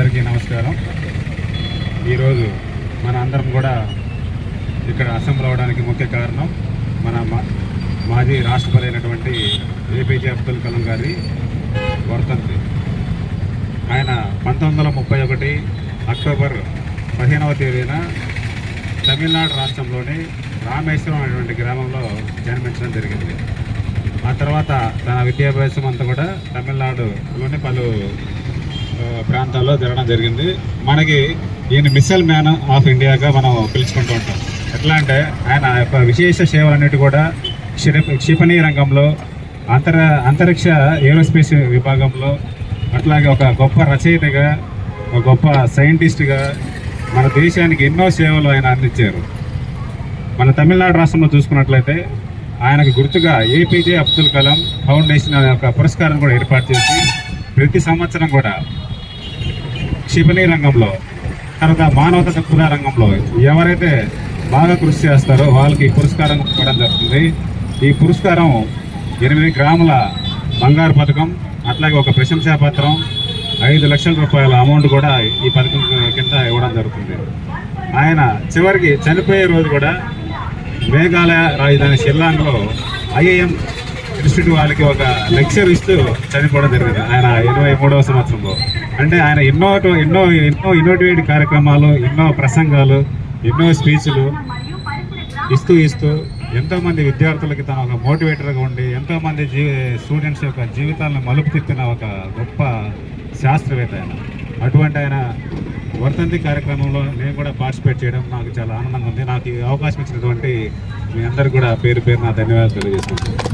అందరికీ నమస్కారం. ఈరోజు మన అందరం కూడా ఇక్కడ అసెంబ్లీ అవడానికి ముఖ్య కారణం మన మాజీ రాష్ట్రపతి అయినటువంటి ఏపీజే అబ్దుల్ కలాం గారి వర్తంతి. ఆయన పంతొమ్మిది అక్టోబర్ పదిహేనవ తేదీన తమిళనాడు రాష్ట్రంలోని రామేశ్వరం అనేటువంటి గ్రామంలో జన్మించడం జరిగింది. ఆ తర్వాత తన విద్యాభ్యాసం అంతా కూడా తమిళనాడులోని పలు ప్రాంతాల్లో జరగడం జరిగింది. మనకి ఈయన మిస్సైల్ మ్యాన్ ఆఫ్ ఇండియాగా మనం పిలుచుకుంటూ ఉంటాం. ఎట్లా అంటే ఆయన యొక్క విశేష సేవలన్నిటి కూడా క్షిపణి రంగంలో అంతర అంతరిక్ష ఏరోస్పేస్ విభాగంలో అట్లాగే ఒక గొప్ప రచయితగా ఒక గొప్ప సైంటిస్ట్గా మన దేశానికి ఎన్నో సేవలు ఆయన అందించారు. మన తమిళనాడు రాష్ట్రంలో చూసుకున్నట్లయితే ఆయనకు గుర్తుగా ఏపీజే అబ్దుల్ కలాం ఫౌండేషన్ అనే ఒక పురస్కారం కూడా ఏర్పాటు చేసి ప్రతి సంవత్సరం కూడా క్షిపణి రంగంలో తర్వాత మానవత దృక్పథ రంగంలో ఎవరైతే బాగా కృషి చేస్తారో వాళ్ళకి పురస్కారం ఇవ్వడం జరుగుతుంది. ఈ పురస్కారం ఎనిమిది గ్రాముల బంగారు పథకం అట్లాగే ఒక ప్రశంసా పత్రం ఐదు లక్షల రూపాయల అమౌంట్ కూడా ఈ పథకం కింద ఇవ్వడం జరుగుతుంది. ఆయన చివరికి చనిపోయే రోజు కూడా మేఘాలయ రాజధాని షిల్లాంగ్లో ఐఏఎం ఇన్స్టిట్యూట్ వాళ్ళకి ఒక లెక్చర్ ఇస్తూ చనిపోవడం జరిగింది. ఆయన ఇరవై మూడవ సంవత్సరంలో. అంటే ఆయన ఎన్నో ఎన్నో ఎన్నో ఇన్నోటివేటివ్ కార్యక్రమాలు ఎన్నో ప్రసంగాలు ఎన్నో స్పీచ్లు ఇస్తూ ఇస్తూ ఎంతోమంది విద్యార్థులకి తన ఒక మోటివేటర్గా ఉండి ఎంతోమంది జీ స్టూడెంట్స్ యొక్క జీవితాలను మలుపు తిప్పిన ఒక గొప్ప శాస్త్రవేత్త ఆయన. అటువంటి ఆయన వర్తంతి కార్యక్రమంలో నేను కూడా పార్టిసిపేట్ చేయడం నాకు చాలా ఆనందంగా ఉంది. నాకు ఈ అవకాశం ఇచ్చినటువంటి మీ అందరు కూడా పేరు పేరు నా ధన్యవాదాలు తెలియజేసుకుంటున్నాను